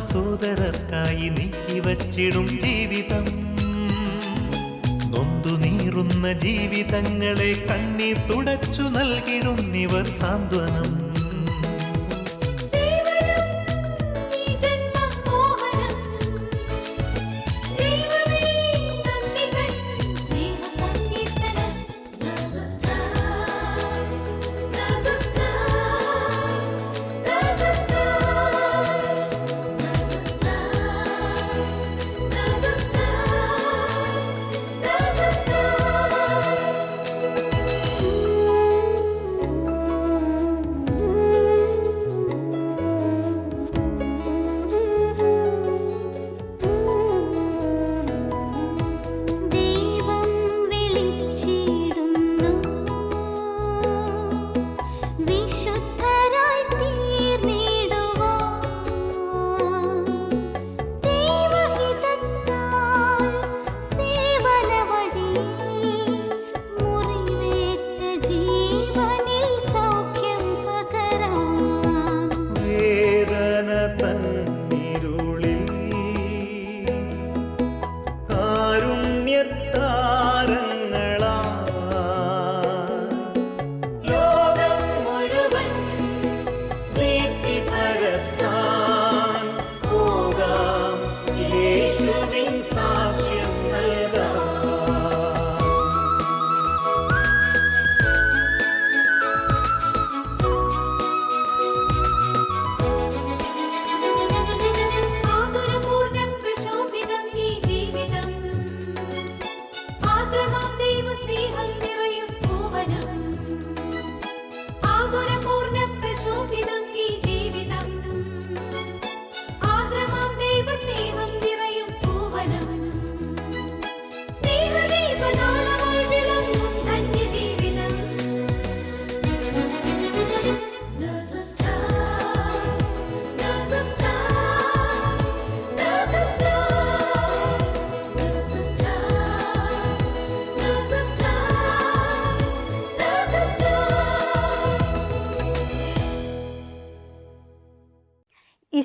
സഹോദരർക്കായി നീക്കിവച്ചിടും ജീവിതം. നൊന്തു നീറുന്ന ജീവിതങ്ങളെ കണ്ണീർ തുടച്ചു നൽകിടും ഇവർ സാന്ത്വനം.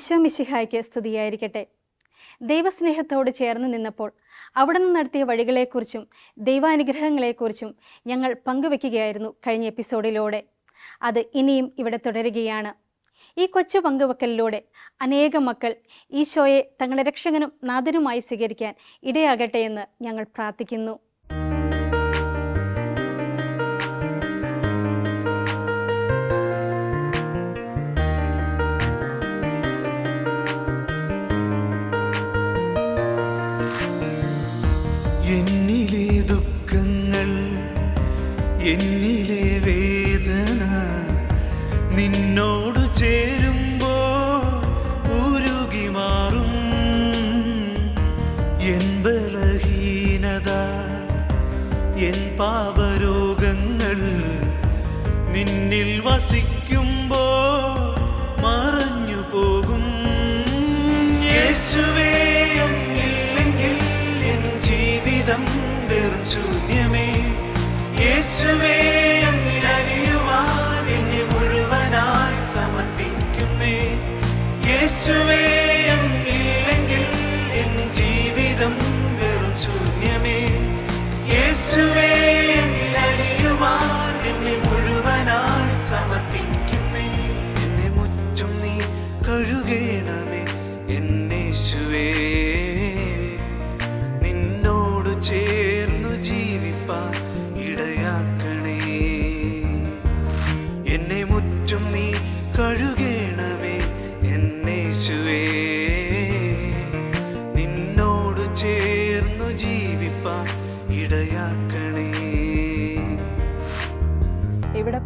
ഈശോ മിശിഹായ്ക്ക് സ്തുതിയായിരിക്കട്ടെ. ദൈവസ്നേഹത്തോട് ചേർന്ന് നിന്നപ്പോൾ അവിടെ നിന്ന് നടത്തിയ വഴികളെക്കുറിച്ചും ദൈവാനുഗ്രഹങ്ങളെക്കുറിച്ചും ഞങ്ങൾ പങ്കുവെക്കുകയായിരുന്നു കഴിഞ്ഞ എപ്പിസോഡിലൂടെ. അത് ഇനിയും ഇവിടെ തുടരുകയാണ്. ഈ കൊച്ചു പങ്കുവെക്കലിലൂടെ അനേകം മക്കൾ ഈശോയെ തങ്ങളുടെ രക്ഷകനും നാഥനുമായി സ്വീകരിക്കാൻ ഇടയാകട്ടെ എന്ന് ഞങ്ങൾ പ്രാർത്ഥിക്കുന്നു. നിന്നിൽ വസിക്കുമ്പോ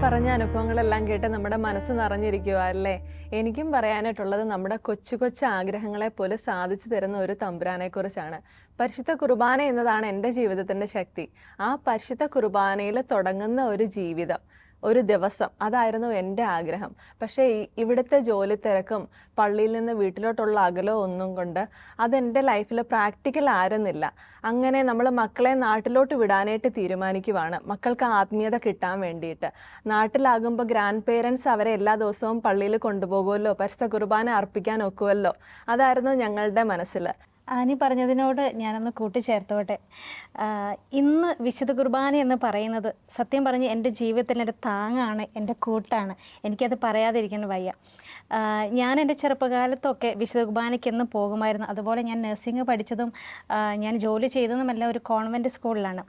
പറഞ്ഞ അനുഭവങ്ങളെല്ലാം കേട്ട് നമ്മുടെ മനസ്സ് നിറഞ്ഞിരിക്കുക അല്ലേ? എനിക്കും പറയാനായിട്ടുള്ളത് നമ്മുടെ കൊച്ചു കൊച്ചു ആഗ്രഹങ്ങളെ പോലെ സാധിച്ചു തരുന്ന ഒരു തമ്പുരാനെ കുറിച്ചാണ് പരിശുദ്ധ കുർബാന എന്നതാണ് എന്റെ ജീവിതത്തിന്റെ ശക്തി. ആ പരിശുദ്ധ കുർബാനയിൽ തുടങ്ങുന്ന ഒരു ജീവിതം. ഒരു ദിവസം. അതായിരുന്നു എന്റെ ആഗ്രഹം. പക്ഷേ ഇവിടുത്തെ ജോലി തിരക്കും പള്ളിയിൽ നിന്ന് വീട്ടിലോട്ടുള്ള അകലവും ഒന്നും കൊണ്ട് അതെന്റെ ലൈഫിൽ പ്രാക്ടിക്കൽ ആയിരുന്നില്ല. അങ്ങനെ നമ്മൾ മക്കളെ നാട്ടിലോട്ട് വിടാനായിട്ട് തീരുമാനിക്കുവാണ്. മക്കൾക്ക് ആത്മീയത കിട്ടാൻ വേണ്ടിയിട്ട്. നാട്ടിലാകുമ്പോൾ ഗ്രാൻഡ് പേരൻസ് അവരെ എല്ലാ ദിവസവും പള്ളിയിൽ കൊണ്ടുപോകുമല്ലോ പരിസ്ഥ കുർബാന അർപ്പിക്കാൻ ഒക്കുമല്ലോ അതായിരുന്നു ഞങ്ങളുടെ മനസ്സിൽ ആനി പറഞ്ഞതിനോട് ഞാനൊന്ന് കൂട്ടിച്ചേർത്തോട്ടെ. ഇന്ന് വിശുദ്ധ കുർബാന എന്ന് പറയുന്നത് സത്യം പറഞ്ഞ് എന്റെ ജീവിതത്തിൽ എന്റെ താങ്ങാണ് എന്റെ കൂട്ടാണ്. എനിക്കത് പറയാതിരിക്കാൻ വയ്യ. ഞാൻ എന്റെ ചെറുപ്പകാലത്തൊക്കെ വിശുദ്ധ കുർബാനയ്ക്ക് എന്നും പോകുമായിരുന്നു. അതുപോലെ ഞാൻ നഴ്സിംഗ് പഠിച്ചതും ഞാൻ ജോലി ചെയ്തതുമെല്ലാം ഒരു കോൺവെന്റ് സ്കൂളിലാണ്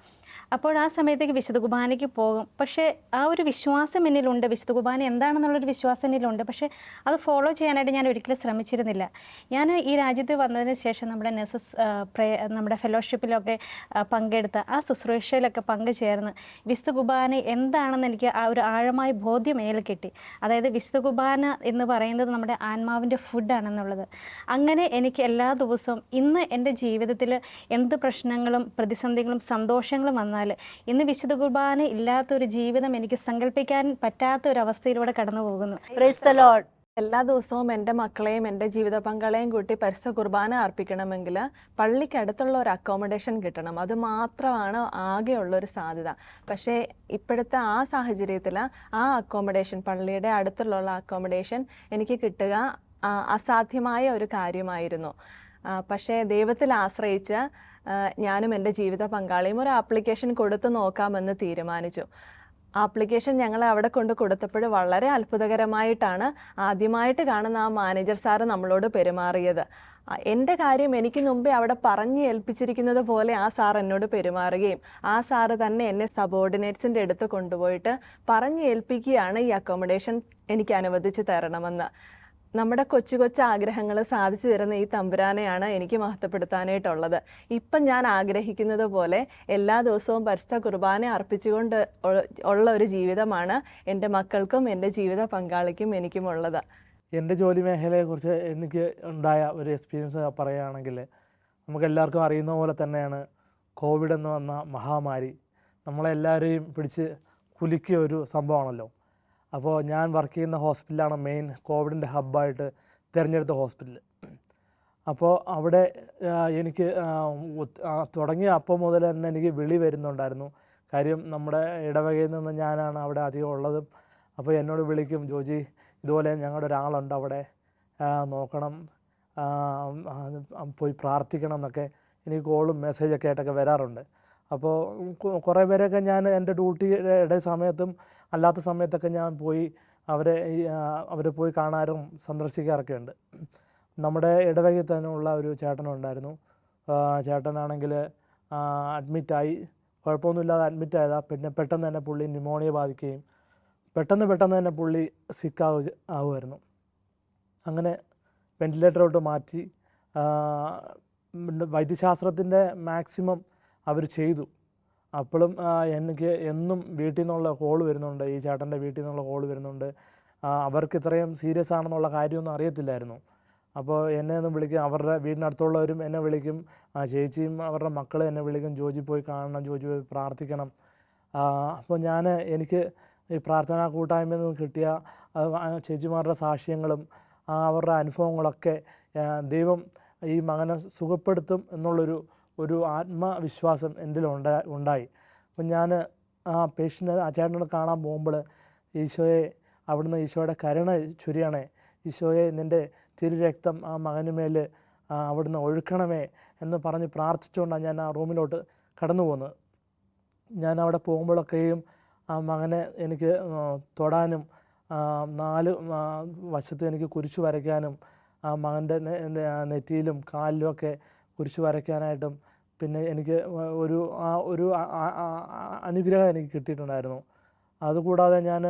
അപ്പോൾ ആ സമയത്തേക്ക് വിശുദ്ധ കുർബാനയ്ക്ക് പോകും. പക്ഷേ ആ ഒരു വിശ്വാസം എന്നിലുണ്ട്. വിശുദ്ധ കുർബാന എന്താണെന്നുള്ളൊരു വിശ്വാസം എന്നിലുണ്ട്. പക്ഷേ അത് ഫോളോ ചെയ്യാനായിട്ട് ഞാൻ ഒരിക്കലും ശ്രമിച്ചിരുന്നില്ല. ഞാൻ ഈ രാജ്യത്ത് വന്നതിന് ശേഷം നമ്മുടെ നഴ്സസ് നമ്മുടെ ഫെലോഷിപ്പിലൊക്കെ പങ്കെടുത്ത ആ ശുശ്രൂഷയിലൊക്കെ പങ്കുചേർന്ന് വിശുദ്ധ കുർബാന എന്താണെന്ന് എനിക്ക് ആ ഒരു ആഴമായ ബോധ്യം മേൽ കിട്ടി. അതായത് വിശുദ്ധ കുർബാന എന്ന് പറയുന്നത് നമ്മുടെ ആത്മാവിന്റെ ഫുഡാണെന്നുള്ളത് അങ്ങനെ എനിക്ക് എല്ലാ ദിവസവും ഇന്ന് എന്റെ ജീവിതത്തിൽ എന്ത് പ്രശ്നങ്ങളും പ്രതിസന്ധികളും സന്തോഷങ്ങളും വന്നാൽ ഇന്ന് വിശുദ്ധ കുർബാന ഇല്ലാത്ത ഒരു ജീവിതം എനിക്ക് സങ്കല്പിക്കാൻ പറ്റാത്ത ഒരു അവസ്ഥയിലൂടെ കടന്നു പോകുന്നു എല്ലാ ദിവസവും എന്റെ മക്കളെയും എന്റെ ജീവിത പങ്കാളെയും കൂട്ടി പരിസ കുർബാന അർപ്പിക്കണമെങ്കിൽ പള്ളിക്ക് അടുത്തുള്ള ഒരു അക്കോമഡേഷൻ കിട്ടണം. അത് മാത്രമാണ് ആകെയുള്ള ഒരു സാധ്യത. പക്ഷേ ഇപ്പോഴത്തെ ആ സാഹചര്യത്തിൽ ആ അക്കോമഡേഷൻ പള്ളിയുടെ അടുത്തുള്ള അക്കോമഡേഷൻ എനിക്ക് കിട്ടുക അസാധ്യമായ ഒരു കാര്യമായിരുന്നു. പക്ഷേ ദൈവത്തിൽ ആശ്രയിച്ച് ഞാനും എന്റെ ജീവിത പങ്കാളിയും ഒരു ആപ്ലിക്കേഷൻ കൊടുത്ത് നോക്കാമെന്ന് തീരുമാനിച്ചു. ആപ്ലിക്കേഷൻ ഞങ്ങൾ അവിടെ കൊണ്ട് കൊടുത്തപ്പോൾ വളരെ അത്ഭുതകരമായിട്ടാണ് ആദ്യമായിട്ട് കാണുന്ന ആ മാനേജർ സാറ് നമ്മളോട് പെരുമാറിയത്. എന്റെ കാര്യം എനിക്ക് മുമ്പേ അവിടെ പറഞ്ഞു ഏൽപ്പിച്ചിരിക്കുന്നത് പോലെ ആ സാർ എന്നോട് പെരുമാറുകയും ആ സാറ് തന്നെ എന്നെ സബോർഡിനേറ്റ്സിന്റെ അടുത്ത് കൊണ്ടുപോയിട്ട് പറഞ്ഞു ഏൽപ്പിക്കുകയാണ് ഈ അക്കോമഡേഷൻ എനിക്ക് അനുവദിച്ച് തരണമെന്ന്. നമ്മുടെ കൊച്ചു കൊച്ചു ആഗ്രഹങ്ങൾ സാധിച്ചു തരുന്ന ഈ തമ്പുരാനെയാണ് എനിക്ക് മഹത്വപ്പെടുത്താനായിട്ടുള്ളത്. ഇപ്പം ഞാൻ ആഗ്രഹിക്കുന്നത് പോലെ എല്ലാ ദിവസവും പരിസ്ഥ കുർബാന അർപ്പിച്ചുകൊണ്ട് ഉള്ള- ഒരു ജീവിതമാണ് എന്റെ മക്കൾക്കും എന്റെ ജീവിത പങ്കാളിക്കും എനിക്കും ഉള്ളത് എന്റെ ജോലി മേഖലയെക്കുറിച്ച് എനിക്ക് ഉണ്ടായ ഒരു എക്സ്പീരിയൻസ് പറയുകയാണെങ്കിൽ നമുക്കെല്ലാവർക്കും അറിയുന്ന പോലെ തന്നെയാണ് കോവിഡ് എന്ന് വന്ന മഹാമാരി നമ്മളെല്ലാവരെയും പിടിച്ച് കുലുക്കിയ ഒരു സംഭവമാണല്ലോ. അപ്പോൾ ഞാൻ വർക്ക് ചെയ്യുന്ന ഹോസ്പിറ്റലാണ് മെയിൻ കോവിഡിന്റെ ഹബ്ബായിട്ട് തിരഞ്ഞെടുത്ത ഹോസ്പിറ്റൽ അപ്പോൾ അവിടെ എനിക്ക് തുടങ്ങിയ അപ്പം മുതൽ തന്നെ എനിക്ക് വിളി വരുന്നുണ്ടായിരുന്നു. കാര്യം നമ്മുടെ ഇടവകയിൽ നിന്ന് ഞാനാണ് അവിടെ അധികം ഉള്ളതും. അപ്പോൾ എന്നോട് വിളിക്കും ജോജി ഇതുപോലെ ഞങ്ങളുടെ ഒരാളുണ്ട് അവിടെ. നോക്കണം. പോയി പ്രാർത്ഥിക്കണം എന്നൊക്കെ എനിക്ക് കോളും മെസ്സേജൊക്കെ ആയിട്ടൊക്കെ വരാറുണ്ട്. അപ്പോൾ കുറേ പേരൊക്കെ ഞാൻ എന്റെ ഡ്യൂട്ടിയുടെ സമയത്തും അല്ലാത്ത സമയത്തൊക്കെ ഞാൻ പോയി അവരെ അവരെ പോയി കാണാറും സന്ദർശിക്കാറൊക്കെ ഉണ്ട്. നമ്മുടെ ഇടവകയിൽ തന്നെ ഉള്ള ഒരു ചേട്ടനുണ്ടായിരുന്നു. ചേട്ടനാണെങ്കിൽ അഡ്മിറ്റായി. കുഴപ്പമൊന്നുമില്ലാതെ അഡ്മിറ്റ് ആയതാ പിന്നെ പെട്ടെന്ന് തന്നെ പുള്ളി ന്യൂമോണിയ ബാധിക്കുകയും പെട്ടെന്ന് പെട്ടെന്ന് തന്നെ പുള്ളി സിക്കാവ് ആവുമായിരുന്നു. അങ്ങനെ വെന്റിലേറ്ററോട്ട് മാറ്റി വൈദ്യശാസ്ത്രത്തിന്റെ മാക്സിമം അവർ ചെയ്തു. അപ്പോഴും എനിക്ക് എന്നും വീട്ടിൽ നിന്നുള്ള കോൾ വരുന്നുണ്ട്. ഈ ചേട്ടന്റെ വീട്ടിൽ നിന്നുള്ള കോൾ വരുന്നുണ്ട്. അവർക്ക് ഇത്രയും സീരിയസ് ആണെന്നുള്ള കാര്യമൊന്നും അറിയത്തില്ലായിരുന്നു. അപ്പോൾ എന്നെ ഒന്ന് വിളിക്കും. അവരുടെ വീടിനടുത്തുള്ളവരും എന്നെ വിളിക്കും. ചേച്ചിയും അവരുടെ മക്കൾ എന്നെ വിളിക്കും. ജോജി പോയി കാണണം. ജോജി പോയി പ്രാർത്ഥിക്കണം. അപ്പോൾ ഞാൻ എനിക്ക് ഈ പ്രാർത്ഥനാ കൂട്ടായ്മയിൽ നിന്ന് കിട്ടിയ ചേച്ചിമാരുടെ സാക്ഷ്യങ്ങളും അവരുടെ അനുഭവങ്ങളൊക്കെ ദൈവം ഈ മകനെ സുഖപ്പെടുത്തും എന്നുള്ളൊരു ഒരു ആത്മവിശ്വാസം എന്റെ ഉണ്ടാ ഉണ്ടായി. അപ്പം ഞാൻ ആ പേഷ്യന്റ് ആ ചേട്ടനോട് കാണാൻ പോകുമ്പോൾ ഈശോയെ അവിടുന്ന് ഈശോയുടെ കരുണ ചുരിയണേ. ഈശോയെ നിന്റെ തിരുരക്തം ആ മകന് മേൽ ആ, അവിടുന്ന് ഒഴുക്കണമേ എന്ന് പറഞ്ഞ് പ്രാർത്ഥിച്ചുകൊണ്ടാണ് ഞാൻ ആ റൂമിലോട്ട് കടന്നു പോകുന്നത്. ഞാൻ അവിടെ പോകുമ്പോഴൊക്കെയും ആ മകനെ എനിക്ക് തൊടാനും നാല് വശത്ത് എനിക്ക് കുരിശ് വരയ്ക്കാനും ആ മകന്റെ നെറ്റിയിലും കാലിലും ഒക്കെ വരയ്ക്കാനായിട്ടും പിന്നെ എനിക്ക് ഒരു ആ ഒരു അനുഗ്രഹം എനിക്ക് കിട്ടിയിട്ടുണ്ടായിരുന്നു. അതുകൂടാതെ ഞാൻ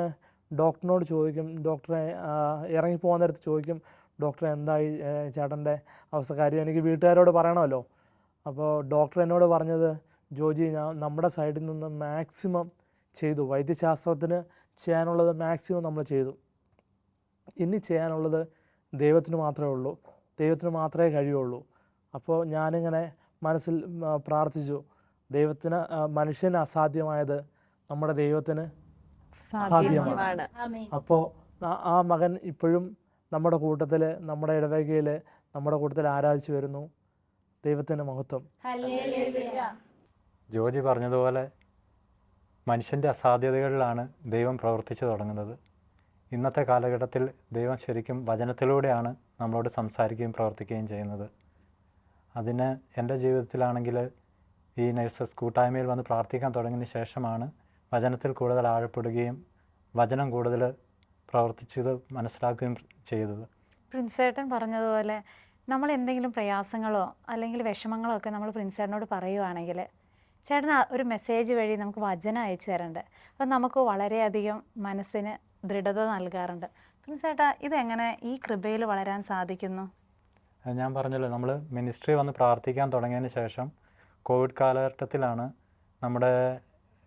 ഡോക്ടറിനോട് ചോദിക്കും ഡോക്ടറെ ഇറങ്ങിപ്പോകാൻ നേരത്ത് ചോദിക്കും ഡോക്ടറെ എന്തായി ചേട്ടന്റെ അവസ്ഥ? കാര്യം എനിക്ക് വീട്ടുകാരോട് പറയണമല്ലോ. അപ്പോൾ ഡോക്ടർ എന്നോട് പറഞ്ഞത് ജോജി ഞാൻ നമ്മുടെ സൈഡിൽ നിന്ന് മാക്സിമം ചെയ്തു. വൈദ്യശാസ്ത്രത്തിന് ചെയ്യാനുള്ളത് മാക്സിമം നമ്മൾ ചെയ്തു. ഇനി ചെയ്യാനുള്ളത് ദൈവത്തിന് മാത്രമേ ഉള്ളൂ. ദൈവത്തിന് മാത്രമേ കഴിയുള്ളൂ. അപ്പോൾ ഞാനിങ്ങനെ മനസ്സിൽ പ്രാർത്ഥിച്ചു. ദൈവത്തിന് മനുഷ്യന് അസാധ്യമായത് നമ്മുടെ ദൈവത്തിന് സാധ്യമാണ്. അപ്പോൾ ആ- ആ മകൻ ഇപ്പോഴും നമ്മുടെ കൂട്ടത്തിൽ നമ്മുടെ ഇടവകയിൽ നമ്മുടെ കൂട്ടത്തിൽ ആരാധിച്ചു വരുന്നു. ദൈവത്തിന്റെ മഹത്വം. ജോജി പറഞ്ഞതുപോലെ മനുഷ്യന്റെ അസാധ്യതകളിലാണ് ദൈവം പ്രവർത്തിച്ചു തുടങ്ങുന്നത്. ഇന്നത്തെ കാലഘട്ടത്തിൽ ദൈവം ശരിക്കും വചനത്തിലൂടെയാണ് നമ്മളോട് സംസാരിക്കുകയും പ്രവർത്തിക്കുകയും ചെയ്യുന്നത്. അതിന് എന്റെ ജീവിതത്തിലാണെങ്കിൽ ഈ നഴ്സസ് കൂട്ടായ്മയിൽ വന്ന് പ്രാർത്ഥിക്കാൻ തുടങ്ങിയതിന് ശേഷമാണ് വചനത്തിൽ കൂടുതൽ ആഴപ്പെടുകയും വചനം കൂടുതൽ പ്രവർത്തിച്ചത് മനസ്സിലാക്കുകയും ചെയ്തത്. പ്രിൻസേട്ടൻ പറഞ്ഞതുപോലെ നമ്മൾ എന്തെങ്കിലും പ്രയാസങ്ങളോ അല്ലെങ്കിൽ വിഷമങ്ങളോ ഒക്കെ നമ്മൾ പ്രിൻസേട്ടനോട് പറയുവാണെങ്കിൽ ചേട്ടൻ ഒരു മെസ്സേജ് വഴി നമുക്ക് വചനം അയച്ചു തരണ്ട്. അപ്പം നമുക്ക് വളരെയധികം മനസ്സിന് ദൃഢത നൽകാറുണ്ട്. പ്രിൻസേട്ടാ ഇതെങ്ങനെ ഈ കൃപയിൽ വളരാൻ സാധിക്കുന്നു? ഞാൻ പറഞ്ഞല്ലോ നമ്മൾ മിനിസ്ട്രി വന്ന് പ്രാർത്ഥിക്കാൻ തുടങ്ങിയതിന് ശേഷം കോവിഡ് കാലഘട്ടത്തിലാണ് നമ്മുടെ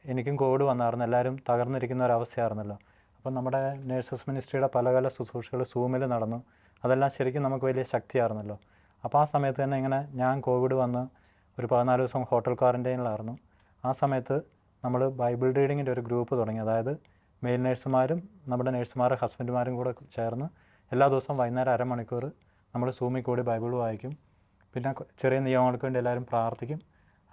എനിക്കും കോവിഡ് വന്നായിരുന്നു എല്ലാവരും തകർന്നിരിക്കുന്ന ഒരവസ്ഥയായിരുന്നല്ലോ അപ്പം നമ്മുടെ നേഴ്സസ് മിനിസ്ട്രിയുടെ പല പല ശുശ്രൂഷകൾ സൂമിൽ നടന്നു. അതെല്ലാം ശരിക്കും നമുക്ക് വലിയ ശക്തിയായിരുന്നല്ലോ. അപ്പോൾ ആ സമയത്ത് തന്നെ ഇങ്ങനെ ഞാൻ കോവിഡ് വന്ന് ഒരു പതിനാല് ദിവസം ഹോട്ടൽ ക്വാറന്റൈനിലായിരുന്നു ആ സമയത്ത് നമ്മൾ ബൈബിൾ റീഡിങ്ങിന്റെ ഒരു ഗ്രൂപ്പ് തുടങ്ങി. അതായത് മെയിൽ നേഴ്സുമാരും നമ്മുടെ നേഴ്സുമാരുടെ ഹസ്ബൻഡുമാരും കൂടെ ചേർന്ന് എല്ലാ ദിവസവും വൈകുന്നേരം അരമണിക്കൂർ നമ്മൾ സൂമിൽ കൂടി ബൈബിൾ വായിക്കും. പിന്നെ ചെറിയ നിയമങ്ങൾക്ക് വേണ്ടി എല്ലാവരും പ്രാർത്ഥിക്കും.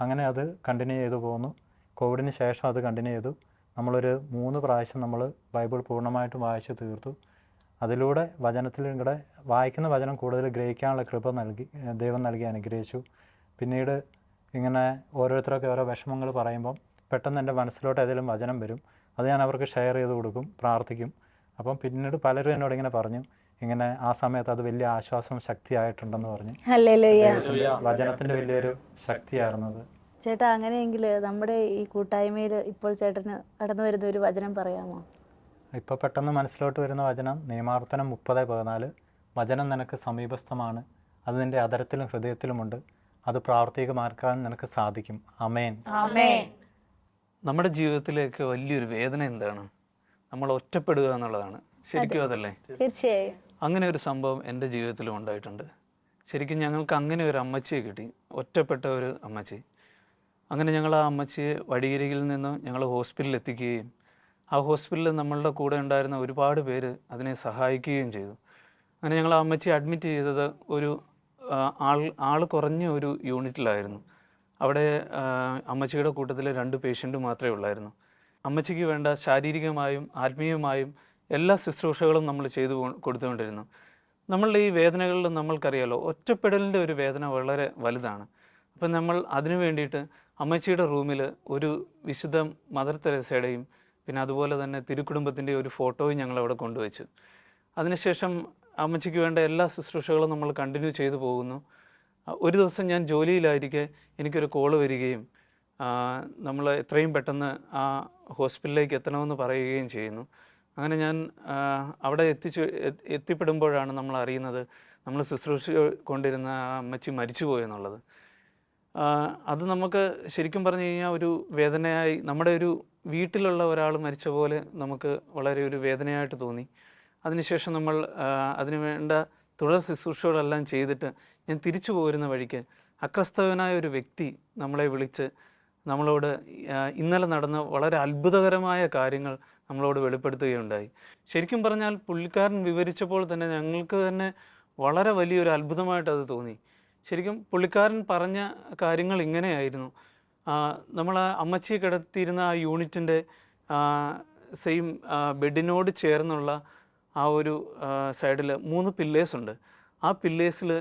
അങ്ങനെ അത് കണ്ടിന്യൂ ചെയ്തു പോകുന്നു കോവിഡിന് ശേഷം അത് കണ്ടിന്യൂ ചെയ്തു. നമ്മളൊരു മൂന്ന് പ്രാവശ്യം നമ്മൾ ബൈബിൾ പൂർണമായിട്ടും വായിച്ച് തീർത്തു. അതിലൂടെ വചനത്തിലും കൂടെ വായിക്കുന്ന വചനം കൂടുതൽ ഗ്രഹിക്കാനുള്ള കൃപ നൽകി ദൈവം നൽകി അനുഗ്രഹിച്ചു. പിന്നീട് ഇങ്ങനെ ഓരോരുത്തരൊക്കെ ഓരോ വിഷമങ്ങൾ പറയുമ്പം പെട്ടെന്ന് എന്റെ മനസ്സിലോട്ട് ഏതെങ്കിലും വചനം വരും. അത് ഞാൻ അവർക്ക് ഷെയർ ചെയ്ത് കൊടുക്കും പ്രാർത്ഥിക്കും. അപ്പം പിന്നീട് പലരും എന്നോട് ഇങ്ങനെ പറഞ്ഞു ഇങ്ങനെ ആ സമയത്ത് അത് വലിയ ആശ്വാസം ശക്തിയായിട്ടുണ്ടെന്ന് പറഞ്ഞു. വചനത്തിന്റെ വലിയൊരു ശക്തിയായിരുന്നു അത്. ചേട്ടാ അങ്ങനെയെങ്കിൽ നമ്മുടെ ഈ കൂട്ടായ്മയിൽ ഇപ്പോൾ ചേട്ടന് കടന്നു വരുന്ന ഒരു വചനം പറയാമോ? ഇപ്പോൾ പെട്ടെന്ന് മനസ്സിലോട്ട് വരുന്ന വചനം നിയമാവർത്തനം മുപ്പത് പതിനാല്. വചനം നിനക്ക് സമീപസ്ഥമാണ്. അത് നിന്റെ അതരത്തിലും ഹൃദയത്തിലുമുണ്ട് അത് പ്രാവർത്തികമാക്കാൻ നിനക്ക് സാധിക്കും. അമേൻ നമ്മുടെ ജീവിതത്തിലേക്ക് വലിയൊരു വേദന എന്താണ്? നമ്മൾ ഒറ്റപ്പെടുക എന്നുള്ളതാണ്. ശരിക്കും അതല്ലേ? തീർച്ചയായും. അങ്ങനെ ഒരു സംഭവം എന്റെ ജീവിതത്തിലും ഉണ്ടായിട്ടുണ്ട്. ശരിക്കും ഞങ്ങൾക്ക് അങ്ങനെ ഒരു അമ്മച്ചിയെ കിട്ടി ഒറ്റപ്പെട്ട ഒരു അമ്മച്ചി. അങ്ങനെ ഞങ്ങൾ ആ അമ്മച്ചിയെ വടിയരികിൽ നിന്നും ഞങ്ങൾ ഹോസ്പിറ്റലിൽ എത്തിക്കുകയും ആ ഹോസ്പിറ്റലിൽ നമ്മളുടെ കൂടെ ഉണ്ടായിരുന്ന ഒരുപാട് പേര് അതിനെ സഹായിക്കുകയും ചെയ്തു. അങ്ങനെ ഞങ്ങൾ ആ അമ്മച്ചി അഡ്മിറ്റ് ചെയ്തത് ഒരു ആൾ ആൾ കുറഞ്ഞ ഒരു യൂണിറ്റിലായിരുന്നു. അവിടെ അമ്മച്ചിയുടെ കൂട്ടത്തിൽ രണ്ട് പേഷ്യന്റ് മാത്രമേ ഉള്ളായിരുന്നു. അമ്മച്ചിക്ക് വേണ്ട ശാരീരികമായും ആത്മീയമായും എല്ലാ ശുശ്രൂഷകളും നമ്മൾ ചെയ്തു കൊടുത്തുകൊണ്ടിരുന്നു. നമ്മളുടെ ഈ വേദനകളിൽ നമ്മൾക്കറിയാലോ ഒറ്റപ്പെടലിന്റെ ഒരു വേദന വളരെ വലുതാണ്. അപ്പം നമ്മൾ അതിനു വേണ്ടിയിട്ട് അമ്മച്ചിയുടെ റൂമിൽ ഒരു വിശുദ്ധ മദർ തെരേസയുടെയും പിന്നെ അതുപോലെ തന്നെ തിരുക്കുടുംബത്തിന്റെ ഒരു ഫോട്ടോയും ഞങ്ങൾ അവിടെ കൊണ്ടുവച്ചു. അതിനുശേഷം അമ്മച്ചിക്ക് വേണ്ട എല്ലാ ശുശ്രൂഷകളും നമ്മൾ കണ്ടിന്യൂ ചെയ്തു പോകുന്നു. ഒരു ദിവസം ഞാൻ ജോലിയിലായിരിക്കെ എനിക്കൊരു കോൾ വരികയും നമ്മൾ എത്രയും പെട്ടെന്ന് ആ ഹോസ്പിറ്റലിലേക്ക് എത്തണമെന്ന് പറയുകയും ചെയ്യുന്നു. അങ്ങനെ ഞാൻ അവിടെ എത്തിച്ചു എത്തി- എത്തിപ്പെടുമ്പോഴാണ് നമ്മൾ അറിയുന്നത് നമ്മൾ ശുശ്രൂഷ കൊണ്ടിരുന്ന ആ അമ്മച്ചി മരിച്ചുപോയി എന്നുള്ളത്. അത് നമുക്ക് ശരിക്കും പറഞ്ഞു കഴിഞ്ഞാൽ ഒരു വേദനയായി നമ്മുടെ ഒരു വീട്ടിലുള്ള ഒരാൾ മരിച്ച പോലെ നമുക്ക് വളരെ ഒരു വേദനയായിട്ട് തോന്നി. അതിനുശേഷം നമ്മൾ അതിനുവേണ്ട അതിന് വേണ്ട തുടർ ശുശ്രൂഷകളെല്ലാം ചെയ്തിട്ട് ഞാൻ തിരിച്ചു പോരുന്ന വഴിക്ക് അക്രസ്തവനായ ഒരു വ്യക്തി നമ്മളെ വിളിച്ച് നമ്മളോട് ഇന്നലെ നടന്ന വളരെ അത്ഭുതകരമായ കാര്യങ്ങൾ നമ്മളോട് വെളിപ്പെടുത്തുകയുണ്ടായി. ശരിക്കും പറഞ്ഞാൽ പുള്ളിക്കാരൻ വിവരിച്ചപ്പോൾ തന്നെ ഞങ്ങൾക്ക് തന്നെ വളരെ വലിയൊരു അത്ഭുതമായിട്ട് അത് തോന്നി. ശരിക്കും പുള്ളിക്കാരൻ പറഞ്ഞ കാര്യങ്ങൾ ഇങ്ങനെയായിരുന്നു. നമ്മൾ ആ അമ്മച്ചിയെ കിടത്തിയിരുന്ന ആ യൂണിറ്റിന്റെ സെയിം ബെഡിനോട് ചേർന്നുള്ള ആ ഒരു സൈഡിൽ മൂന്ന് പില്ലേഴ്സ് ഉണ്ട്. ആ പില്ലേഴ്സിൽ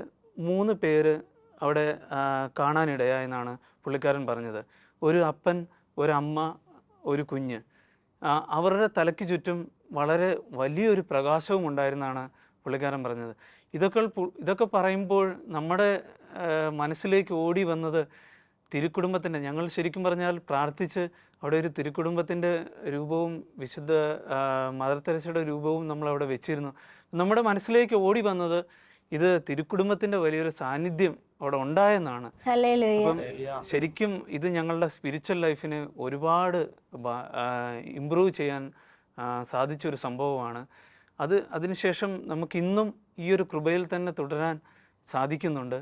മൂന്ന് പേര് അവിടെ കാണാനിടയായെന്നാണ് പുള്ളിക്കാരൻ പറഞ്ഞത്. ഒരു അപ്പൻ ഒരമ്മ ഒരു കുഞ്ഞ്. അവരുടെ തലയ്ക്ക് ചുറ്റും വളരെ വലിയൊരു പ്രകാശവും ഉണ്ടായിരുന്നാണ് പുള്ളിക്കാരൻ പറഞ്ഞത്. ഇതൊക്കെ ഇതൊക്കെ പറയുമ്പോൾ നമ്മുടെ മനസ്സിലേക്ക് ഓടി വന്നത് തിരുക്കുടുംബത്തിന്റെ ഞങ്ങൾ ശരിക്കും പറഞ്ഞാൽ പ്രാർത്ഥിച്ച് അവിടെ ഒരു തിരുക്കുടുംബത്തിന്റെ രൂപവും വിശുദ്ധ മദർ തെരേസയുടെ രൂപവും നമ്മൾ അവിടെ വെച്ചിരുന്നു. നമ്മുടെ മനസ്സിലേക്ക് ഓടി വന്നത് ഇത് തിരുക്കുടുംബത്തിന്റെ വലിയൊരു സാന്നിധ്യം അവിടെ ഉണ്ടായെന്നാണ്. അപ്പം ശരിക്കും ഇത് ഞങ്ങളുടെ സ്പിരിച്വൽ ലൈഫിനെ ഒരുപാട് ഇമ്പ്രൂവ് ചെയ്യാൻ സാധിച്ചൊരു സംഭവമാണ്. അത് അതിനുശേഷം നമുക്ക് ഇന്നും ഈ ഒരു കൃപയിൽ തന്നെ തുടരാൻ സാധിക്കുന്നുണ്ട്.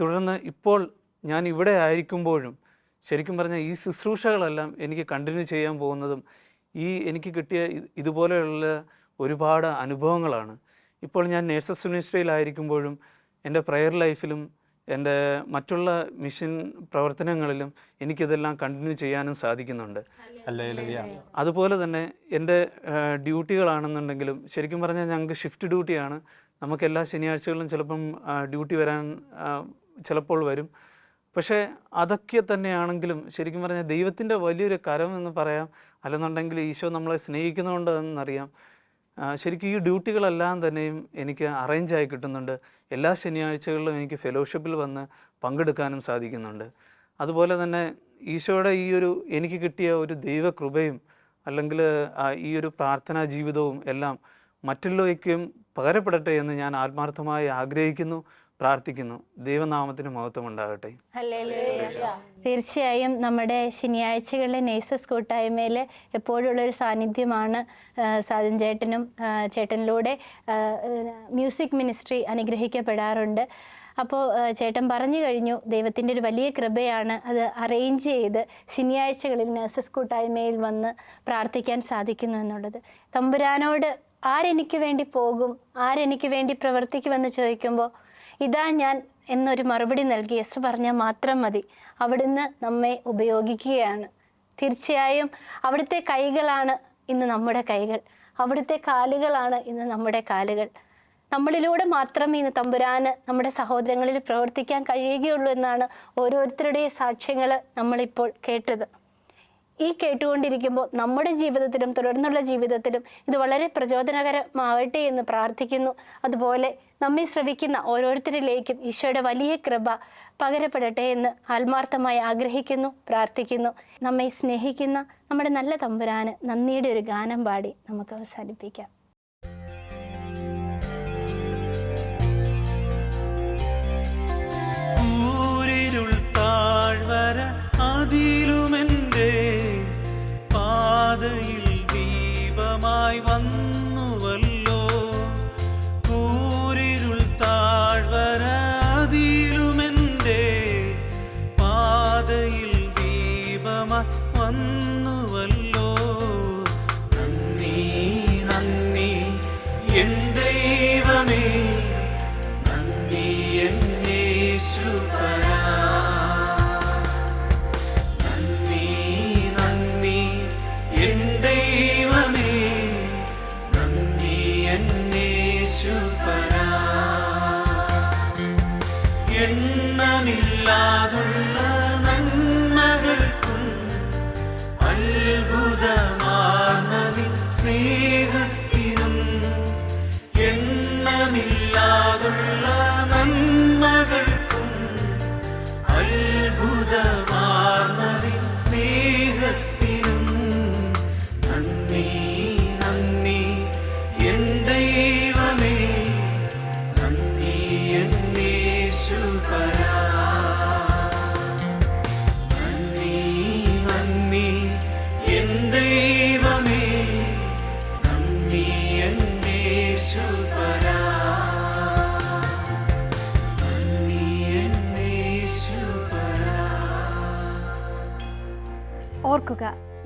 തുടർന്ന് ഇപ്പോൾ ഞാൻ ഇവിടെ ആയിരിക്കുമ്പോഴും ശരിക്കും പറഞ്ഞാൽ ഈ ശുശ്രൂഷകളെല്ലാം എനിക്ക് കണ്ടിന്യൂ ചെയ്യാൻ പോകുന്നതും ഈ എനിക്ക് കിട്ടിയ ഇതുപോലെയുള്ള ഒരുപാട് അനുഭവങ്ങളാണ്. ഇപ്പോൾ ഞാൻ നേഴ്സസ് മിനിസ്ട്രിയിലായിരിക്കുമ്പോഴും എന്റെ പ്രയർ ലൈഫിലും എന്റെ മറ്റുള്ള മിഷൻ പ്രവർത്തനങ്ങളിലും എനിക്കിതെല്ലാം കണ്ടിന്യൂ ചെയ്യാനും സാധിക്കുന്നുണ്ട്. അതുപോലെ തന്നെ എന്റെ ഡ്യൂട്ടികളാണെന്നുണ്ടെങ്കിലും ശരിക്കും പറഞ്ഞാൽ ഞങ്ങൾക്ക് ഷിഫ്റ്റ് ഡ്യൂട്ടിയാണ് നമുക്ക് എല്ലാ ശനിയാഴ്ചകളിലും ചിലപ്പം ഡ്യൂട്ടി വരാൻ ചിലപ്പോൾ വരും. പക്ഷേ അതൊക്കെ തന്നെയാണെങ്കിലും ശരിക്കും പറഞ്ഞാൽ ദൈവത്തിന്റെ വലിയൊരു കരം എന്ന് പറയാം. അല്ലെന്നുണ്ടെങ്കിൽ ഈശോ നമ്മളെ സ്നേഹിക്കുന്നതുകൊണ്ട് എന്നറിയാം. ശരിക്കും ഈ ഡ്യൂട്ടികളെല്ലാം തന്നെയും എനിക്ക് അറേഞ്ചായി കിട്ടുന്നുണ്ട്. എല്ലാ ശനിയാഴ്ചകളിലും എനിക്ക് ഫെലോഷിപ്പിൽ വന്ന് പങ്കെടുക്കാനും സാധിക്കുന്നുണ്ട്. അതുപോലെ തന്നെ ഈശോയുടെ ഈ ഒരു എനിക്ക് കിട്ടിയ ഒരു ദൈവകൃപയും അല്ലെങ്കിൽ ഈ ഒരു പ്രാർത്ഥനാ ജീവിതവും എല്ലാം മറ്റുള്ളവയ്ക്കും പകരപ്പെടട്ടെ എന്ന് ഞാൻ ആത്മാർത്ഥമായി ആഗ്രഹിക്കുന്നു. പ്രാർത്ഥിക്കുന്നു. ദൈവനാമത്തിന് മഹത്വം ഉണ്ടാകട്ടെ തീർച്ചയായും നമ്മുടെ ശനിയാഴ്ചകളിലെ നേഴ്സസ് കൂട്ടായ്മയിൽ എപ്പോഴുള്ളൊരു സാന്നിധ്യമാണ് സാധൻ ചേട്ടനും ചേട്ടനിലൂടെ മ്യൂസിക് മിനിസ്ട്രി അനുഗ്രഹിക്കപ്പെടാറുണ്ട്. അപ്പോൾ ചേട്ടൻ പറഞ്ഞു കഴിഞ്ഞു ദൈവത്തിന്റെ ഒരു വലിയ കൃപയാണ് അത് അറേഞ്ച് ചെയ്ത് ശനിയാഴ്ചകളിൽ നേഴ്സസ് കൂട്ടായ്മയിൽ വന്ന് പ്രാർത്ഥിക്കാൻ സാധിക്കുന്നു എന്നുള്ളത്. തമ്പുരാനോട് ആരെനിക്ക് വേണ്ടി പോകും ആരെനിക്ക് വേണ്ടി പ്രവർത്തിക്കുമെന്ന് ചോദിക്കുമ്പോൾ ഇതാ ഞാൻ എന്നൊരു മറുപടി നൽകി യെസ് പറഞ്ഞാൽ മാത്രം മതി. അവിടുന്ന് നമ്മെ ഉപയോഗിക്കുകയാണ്. തീർച്ചയായും അവിടുത്തെ കൈകളാണ് ഇന്ന് നമ്മുടെ കൈകൾ. അവിടുത്തെ കാലുകളാണ് ഇന്ന് നമ്മുടെ കാലുകൾ. നമ്മളിലൂടെ മാത്രമേ ഇന്ന് തമ്പുരാന് നമ്മുടെ സഹോദരങ്ങളിൽ പ്രവർത്തിക്കാൻ കഴിയുകയുള്ളൂ എന്നാണ് ഓരോരുത്തരുടെയും സാക്ഷ്യങ്ങൾ നമ്മളിപ്പോൾ കേട്ടത്. ഈ കേട്ടുകൊണ്ടിരിക്കുമ്പോൾ നമ്മുടെ ജീവിതത്തിലും തുടർന്നുള്ള ജീവിതത്തിലും ഇത് വളരെ പ്രചോദനകരമാവട്ടെ എന്ന് പ്രാർത്ഥിക്കുന്നു. അതുപോലെ നമ്മെ ശ്രവിക്കുന്ന ഓരോരുത്തരിലേക്കും ഈശോയുടെ വലിയ കൃപ പകരപ്പെടട്ടെ എന്ന് ആത്മാർത്ഥമായി ആഗ്രഹിക്കുന്നു പ്രാർത്ഥിക്കുന്നു. നമ്മെ സ്നേഹിക്കുന്ന നമ്മുടെ നല്ല തമ്പുരാന് നന്ദിയുടെ ഒരു ഗാനം പാടി നമുക്ക് അവസാനിപ്പിക്കാം. താഴ്വര അതിലുമെന്റെ ദീപമായി വന്നുവല്ലോ. കൂരിരുൾ താഴ്വര അതിലുമെന്റെ പാതയിൽ ദീപമ വന്നുവല്ലോ. നന്ദി നന്ദി എൻ ദൈവമേ.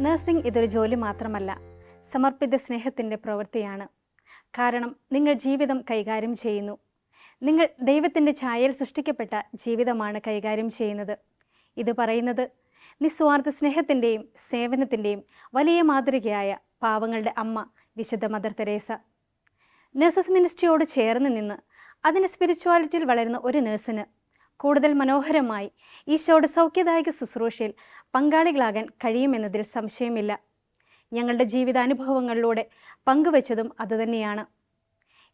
നഴ്സിംഗ് ഇതൊരു ജോലി മാത്രമല്ല സമർപ്പിത സ്നേഹത്തിന്റെ പ്രവൃത്തിയാണ്. കാരണം നിങ്ങൾ ജീവിതം കൈകാര്യം ചെയ്യുന്നു. നിങ്ങൾ ദൈവത്തിന്റെ ഛായയിൽ സൃഷ്ടിക്കപ്പെട്ട ജീവിതമാണ് കൈകാര്യം ചെയ്യുന്നത്. ഇത് പറയുന്നത് നിസ്വാർത്ഥ സ്നേഹത്തിന്റെയും സേവനത്തിന്റെയും വലിയ മാതൃകയായ പാവങ്ങളുടെ അമ്മ വിശുദ്ധ മദർ തെരേസ. നഴ്സസ് മിനിസ്ട്രിയോട് ചേർന്ന് നിന്ന് അതിന്റെ സ്പിരിച്വാലിറ്റിയിൽ വളരുന്ന ഒരു നഴ്സിന് കൂടുതൽ മനോഹരമായി ഈശോയുടെ സൗഖ്യദായക ശുശ്രൂഷയിൽ പങ്കാളികളാകാൻ കഴിയുമെന്നതിൽ സംശയമില്ല. ഞങ്ങളുടെ ജീവിതാനുഭവങ്ങളിലൂടെ പങ്കുവച്ചതും അതുതന്നെയാണ്.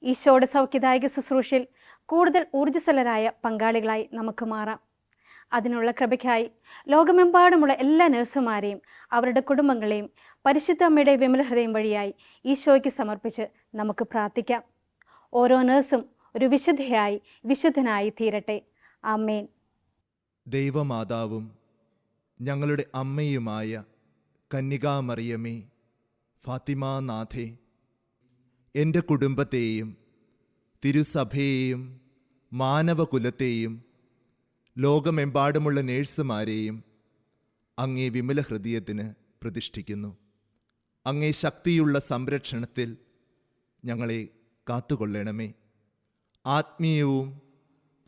ഈശോയുടെ സൗഖ്യദായക ശുശ്രൂഷയിൽ കൂടുതൽ ഊർജസ്വലരായ പങ്കാളികളായി നമുക്ക് മാറാം. അതിനുള്ള കൃപയ്ക്കായി ലോകമെമ്പാടുമുള്ള എല്ലാ നഴ്സുമാരെയും അവരുടെ കുടുംബങ്ങളെയും പരിശുദ്ധ അമ്മയുടെ വിമല ഹൃദയം വഴിയായി ഈശോയ്ക്ക് സമർപ്പിച്ച് നമുക്ക് പ്രാർത്ഥിക്കാം. ഓരോ നഴ്സും ഒരു വിശുദ്ധയായി വിശുദ്ധനായി തീരട്ടെ. ആമേൻ. ദൈവമാതാവും ഞങ്ങളുടെ അമ്മയുമായ കന്യകാമറിയമേ ഫാത്തിമാനാഥേ എന്റെ കുടുംബത്തെയും തിരുസഭയെയും മാനവകുലത്തെയും ലോകമെമ്പാടുമുള്ള നേഴ്സുമാരെയും അങ്ങേ വിമല ഹൃദയത്തിന് പ്രതിഷ്ഠിക്കുന്നു. അങ്ങേ ശക്തിയുള്ള സംരക്ഷണത്തിൽ ഞങ്ങളെ കാത്തുകൊള്ളണമേ. ആത്മീയവും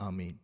ആമേൻ